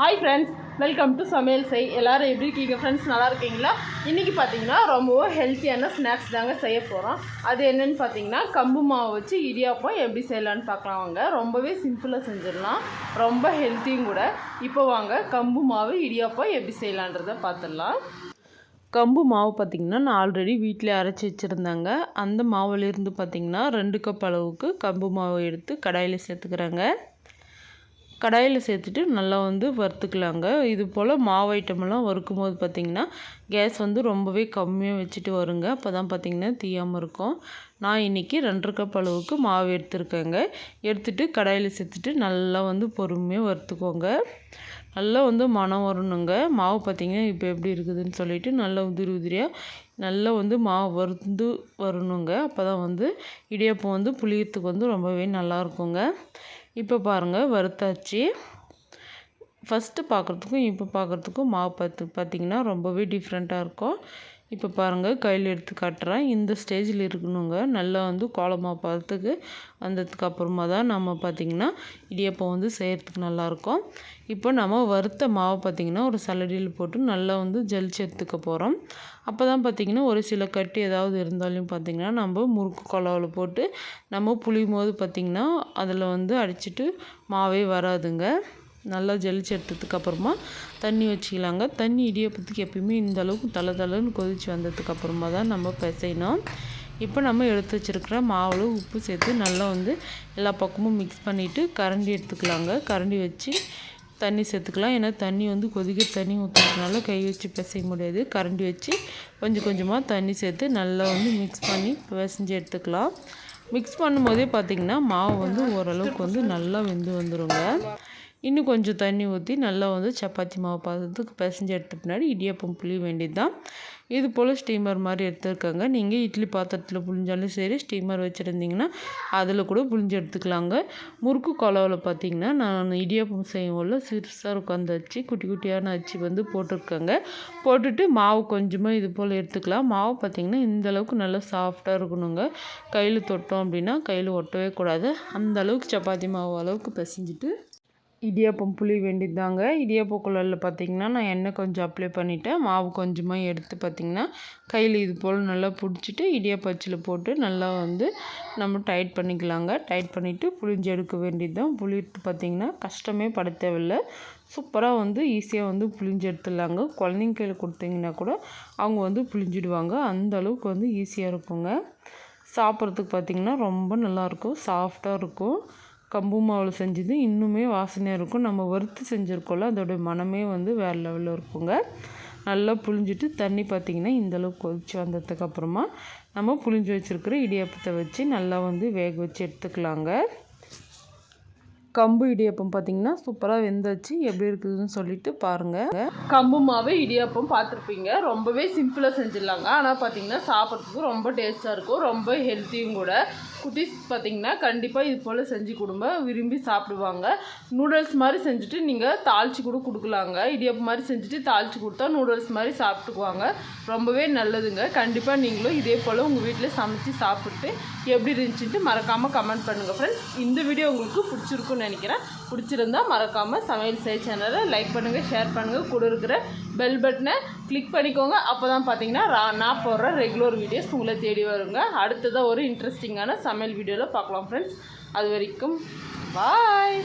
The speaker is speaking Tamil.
ஹாய் ஃப்ரெண்ட்ஸ் வெல்கம் டு சமையல் செய் எல்லோரும் எப்படி இருக்கீங்க? ஃப்ரெண்ட்ஸ் நல்லா இருக்கீங்களா? இன்றைக்கி பார்த்தீங்கன்னா ரொம்பவும் ஹெல்த்தியான ஸ்நாக்ஸ் தாங்க செய்ய போகிறோம் அது என்னென்னு பார்த்தீங்கன்னா கம்பு மாவு வச்சு இடியாப்பம் எப்படி செய்யலான்னு பார்க்கலாம் வாங்க. ரொம்பவே சிம்பிளாக செஞ்சிடலாம். ரொம்ப ஹெல்த்தியும் கூட. இப்போ வாங்க கம்பு மாவு இடியாப்பம் எப்படி செய்யலான்றதை பார்த்துடலாம். கம்பு மாவு பார்த்திங்கன்னா நான் ஆல்ரெடி வீட்டில் அரைச்சி வச்சுருந்தாங்க. அந்த மாவுலேருந்து பார்த்திங்கன்னா ரெண்டு கப் அளவுக்கு கம்பு மாவு எடுத்து கடாயில் சேர்த்துக்கிறாங்க. கடாயில் சேர்த்துட்டு நல்லா வந்து வறுத்துக்கலாங்க. இது போல் மாவு ஐட்டமெல்லாம் வறுக்கும் போது பார்த்திங்கன்னா கேஸ் வந்து ரொம்பவே கம்மியாக வச்சுட்டு வருங்க. அப்போ தான் பார்த்திங்கன்னா தீயாமல் இருக்கும். நான் இன்றைக்கி ரெண்டரை கப் அளவுக்கு மாவு எடுத்துருக்கேங்க. எடுத்துகிட்டு கடாயில் சேர்த்துட்டு நல்லா வந்து பொறுமையாக வறுத்துக்கோங்க. நல்லா வந்து மனம் வரணுங்க. மாவு பார்த்திங்கன்னா இப்போ எப்படி இருக்குதுன்னு சொல்லிவிட்டு நல்லா உதிரி உதிரியாக நல்லா வந்து மாவு வறுந்து வரணுங்க. அப்போ தான் வந்து இடியாப்பம் வந்து புளியத்துக்கு வந்து ரொம்பவே நல்லா இருக்குங்க. இப்போ பாருங்கள் வறுத்தாச்சு. ஃபஸ்ட்டு பார்க்குறதுக்கும் இப்போ பார்க்குறதுக்கும் மாவு பார்த்து பார்த்திங்கன்னா ரொம்பவே டிஃப்ரெண்ட்டாக இருக்கும். இப்போ பாருங்கள் கையில் எடுத்து காட்டுறேன். இந்த ஸ்டேஜில் இருக்கணுங்க. நல்லா வந்து கோலமாக பார்த்துக்கு வந்ததுக்கு அப்புறமா தான் நம்ம பார்த்திங்கன்னா இடியப்பம் வந்து செய்கிறதுக்கு நல்லாயிருக்கும் இப்போ நம்ம வறுத்த மாவை பார்த்திங்கன்னா ஒரு சலடியில் போட்டு நல்லா வந்து ஜலிச்சு எடுத்துக்க போகிறோம் அப்போ தான் பார்த்திங்கன்னா ஒரு சில கட்டி ஏதாவது இருந்தாலும் பார்த்திங்கன்னா நம்ம முறுக்கு குழாவில் போட்டு நம்ம புளியும் போது பார்த்திங்கன்னா அதில் வந்து அடிச்சுட்டு மாவே வராதுங்க. நல்லா ஜலிச்சு எடுத்ததுக்கப்புறமா தண்ணி வச்சுக்கலாங்க. தண்ணி இடியப்பத்துக்கு எப்பயுமே இந்த அளவுக்கு தலை தலைன்னு கொதிச்சு வந்ததுக்கப்புறமா தான் நம்ம பிசையணும். இப்போ நம்ம எடுத்து வச்சுருக்கிற மாவில் உப்பு சேர்த்து நல்லா வந்து எல்லா பக்கமும் மிக்ஸ் பண்ணிவிட்டு கரண்டி எடுத்துக்கலாங்க. கரண்டி வச்சு தண்ணி சேர்த்துக்கலாம். ஏன்னா தண்ணி வந்து கொதிக்க தண்ணி ஊற்றுறதுனால கை வச்சு பிசைய முடியாது. கரண்டி வச்சு கொஞ்சம் கொஞ்சமாக தண்ணி சேர்த்து நல்லா வந்து மிக்ஸ் பண்ணி பிசைஞ்சு எடுத்துக்கலாம். மிக்ஸ் பண்ணும்போதே பார்த்திங்கன்னா மாவு வந்து ஓரளவுக்கு வந்து நல்லா வெந்து வந்துடுங்க இன்னும் கொஞ்சம் தண்ணி ஊற்றி நல்லா வந்து சப்பாத்தி மாவு பாத்திரத்துக்கு பிசைஞ்சு எடுத்த பின்னாடி இடியாப்பம் புளிய வேண்டியது தான் இது போல் ஸ்டீமர் மாதிரி எடுத்துருக்காங்க. நீங்கள் இட்லி பாத்திரத்தில் புளிஞ்சாலும் சரி ஸ்டீமர் வச்சுருந்தீங்கன்னா அதில் கூட புளிஞ்சு எடுத்துக்கலாங்க. முறுக்கு குழவில் பார்த்திங்கன்னா நான் இடியாப்பம் செய்யும்போது சிறுசாக உட்காந்து அச்சு குட்டி குட்டியான அச்சு வந்து போட்டிருக்கேங்க. போட்டுட்டு மாவு கொஞ்சமாக இது போல் எடுத்துக்கலாம். மாவு பார்த்திங்கன்னா இந்த அளவுக்கு நல்லா சாஃப்டாக இருக்கணுங்க. கையில் தொட்டோம் அப்படின்னா கையில் ஒட்டவே கூடாது. அந்த அளவுக்கு சப்பாத்தி மாவு அளவுக்கு பிசைஞ்சிட்டு இடியாப்பம் புளி வேண்டியதாங்க இடியாப்ப குழலில் பார்த்திங்கன்னா நான் எண்ணெய் கொஞ்சம் அப்ளை பண்ணிவிட்டேன் மாவு கொஞ்சமாக எடுத்து பார்த்திங்கன்னா கையில் இது போல் நல்லா பிடிச்சிட்டு இடியாப்ப அச்சில் போட்டு நல்லா வந்து நம்ம டைட் பண்ணிக்கலாங்க. டைட் பண்ணிவிட்டு புளிஞ்சு எடுக்க வேண்டியது தான் புளிட்டு பார்த்திங்கன்னா கஷ்டமே பட தேவையில்லை. சூப்பராக வந்து ஈஸியாக வந்து புளிஞ்சு எடுத்துடலாங்க. குழந்தைங்க கையில் கொடுத்தீங்கன்னா கூட அவங்க வந்து புளிஞ்சிடுவாங்க. அந்த அளவுக்கு வந்து ஈஸியாக இருக்குங்க. சாப்பிட்றதுக்கு பார்த்திங்கன்னா ரொம்ப நல்லாயிருக்கும் சாஃப்டாக இருக்கும். கம்பு மாவில் செஞ்சது இன்னுமே வாசனையாக இருக்கும். நம்ம வறுத்து செஞ்சுருக்கோம்ல அதோடைய மனமே வந்து வேறு லெவலில் இருக்குங்க. நல்லா புழிஞ்சிட்டு தண்ணி பார்த்திங்கன்னா இந்தளவுக்கு கொதித்து வந்ததுக்கப்புறமா நம்ம புழிஞ்சு வச்சுருக்கிற இடியாப்பத்தை வச்சு நல்லா வந்து வேக வச்சு எடுத்துக்கலாங்க. கம்பு இடியாப்பம் பார்த்தீங்கன்னா சூப்பராக வெந்தாச்சு எப்படி இருக்குதுன்னு சொல்லிட்டு பாருங்கள் கம்பு மாவு இடியாப்பம் பார்த்துருப்பீங்க ரொம்பவே சிம்பிளாக செஞ்சிடலாங்க. ஆனால் பார்த்தீங்கன்னா சாப்பிட்றதுக்கு ரொம்ப டேஸ்ட்டாக இருக்கும். ரொம்ப ஹெல்த்தியும் கூட. குட்டீஸ் பார்த்தீங்கன்னா கண்டிப்பாக இது போல் செஞ்சு கொடுங்க. விரும்பி சாப்பிடுவாங்க. நூடுல்ஸ் மாதிரி செஞ்சுட்டு நீங்கள் தாளித்து கூட கொடுக்கலாங்க. இடியாப்பம் மாதிரி செஞ்சுட்டு தாளித்து கொடுத்தா நூடுல்ஸ் மாதிரி சாப்பிட்டுக்குவாங்க. ரொம்பவே நல்லதுங்க. கண்டிப்பாக நீங்களும் இதே போல் உங்கள் வீட்டில் சமைச்சு சாப்பிட்டு எப்படி இருந்துச்சுட்டு மறக்காமல் கமெண்ட் பண்ணுங்கள் ஃப்ரெண்ட்ஸ் இந்த வீடியோ உங்களுக்கு பிடிச்சிருக்குன்னு நினைக்கிறேன். பிடிச்சிருந்தா மறக்காமல் சமையல் செய்ய சேனலை லைக் பண்ணுங்கள் ஷேர் பண்ணுங்கள் கூட இருக்கிற பெல் பட்டனை கிளிக் பண்ணிக்கோங்க. அப்போ தான் பார்த்தீங்கன்னா நான் போடுற ரெகுலர் வீடியோஸ் உங்களை தேடி வருங்க. அடுத்ததாக ஒரு இன்ட்ரெஸ்டிங்கான சமையல் வீடியோவில் பார்க்கலாம் ஃப்ரெண்ட்ஸ் அது வரைக்கும் பாய்